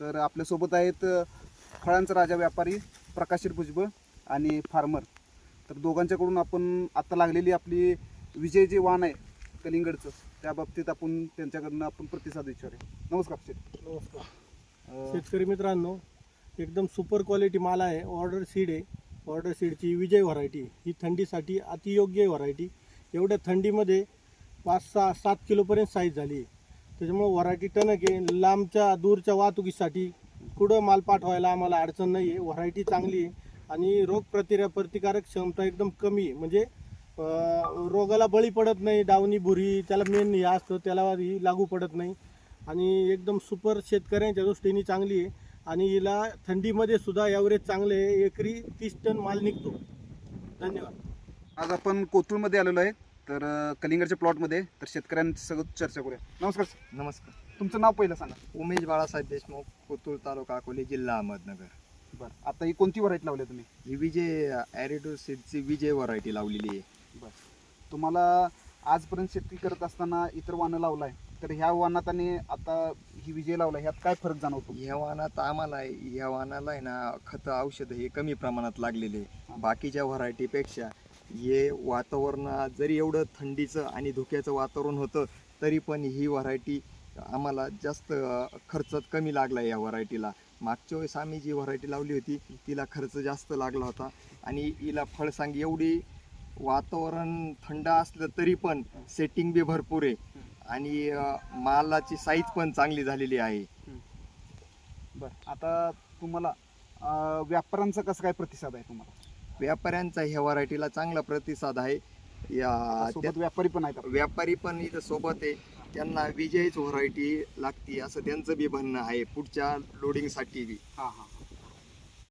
तर आपल्यासोबत आहेत फळांचा राजा व्यापारी प्रकाशित भुजबळ आणि फार्मर. तर दोघांच्याकडून आपण आता लागलेली आपली विजय जे वाण आहे कलिंगडचं त्या बाबतीत आपण त्यांच्याकडनं आपण प्रतिसाद विचारूया. नमस्कार शेठ. नमस्कार. शेतकरी मित्रांनो एकदम सुपर क्वालिटी माल आहे ऑर्डर सीड आहे. ऑर्डर सीडची विजय व्हरायटी ही थंडीसाठी अतियोग्य व्हरायटी एवढ्या थंडीमध्ये पाच सहा सात किलोपर्यंत साईज झाली. आहे त्याच्यामुळं व्हरायटी टणक आहे लांबच्या दूरच्या वाहतुकीसाठी कुठं माल पाठवायला आम्हाला अडचण नाही आहे व्हरायटी चांगली आहे आणि रोग प्रतिरा प्रतिकारक क्षमता एकदम कमी आहे. म्हणजे रोगाला बळी पडत नाही डावणी बुरी त्याला मेन हे असतं त्याला ही लागू पडत नाही. आणि एकदम सुपर शेतकऱ्यांच्या दृष्टीने चांगली आहे. आणि हिला थंडीमध्ये सुद्धा ॲव्हरेज चांगले आहे एकरी तीस टन माल निघतो. धन्यवाद. आज आपण कोथरूडमध्ये आलेलो आहे. तर अ, कलिंगडच्या प्लॉटमध्ये तर शेतकऱ्यांची सगळं चर्चा करूया. नमस्कार sir. नमस्कार. तुमचं नाव पहिलं सांगा. उमेश बाळासाहेब देशमुख कोतूर तालुका अकोले जिल्हा अहमदनगर. बरं. आता ही कोणती व्हरायटी लावली तुम्ही? ही विजय ॲरिडो सीडची विजय व्हरायटी लावलेली आहे. बरं. तुम्हाला आजपर्यंत शेती करत असताना इतर वाहनं लावलं आहे तर ह्या वाहनात आणि आता ही विजय लावला ह्यात काय फरक जाणवतो? ह्या वाहनात आम्हाला ह्या वाहनाला आहे ना खतं औषधं हे कमी प्रमाणात लागलेले आहे. बाकीच्या व्हरायटीपेक्षा हे वातावरण जरी एवढं थंडीचं आणि धुक्याचं वातावरण होतं तरी पण ही व्हरायटी आम्हाला जास्त खर्चात कमी लागला या व्हरायटीला. मागच्या वेळेस आम्ही जी व्हरायटी लावली होती तिला खर्च जास्त लागला होता. आणि हिला फळसांग एवढी वातावरण थंड असलं तरी पण सेटिंग बी भरपूर आहे. आणि मालाची साईज पण चांगली झालेली आहे. बरं. आता तुम्हाला अं, व्यापाऱ्यांचा कसं काय प्रतिसाद आहे तुम्हाला? व्यापाऱ्यांचा ह्या व्हरायटीला चांगला प्रतिसाद आहे. या सोबत व्यापारी पण आहेत व्यापारी पण इथं सोबत आहे. त्यांना विजयच व्हरायटी लागती असं त्यांचं बी म्हणणं आहे. पुढच्या लोडिंगसाठी बी. हां हां.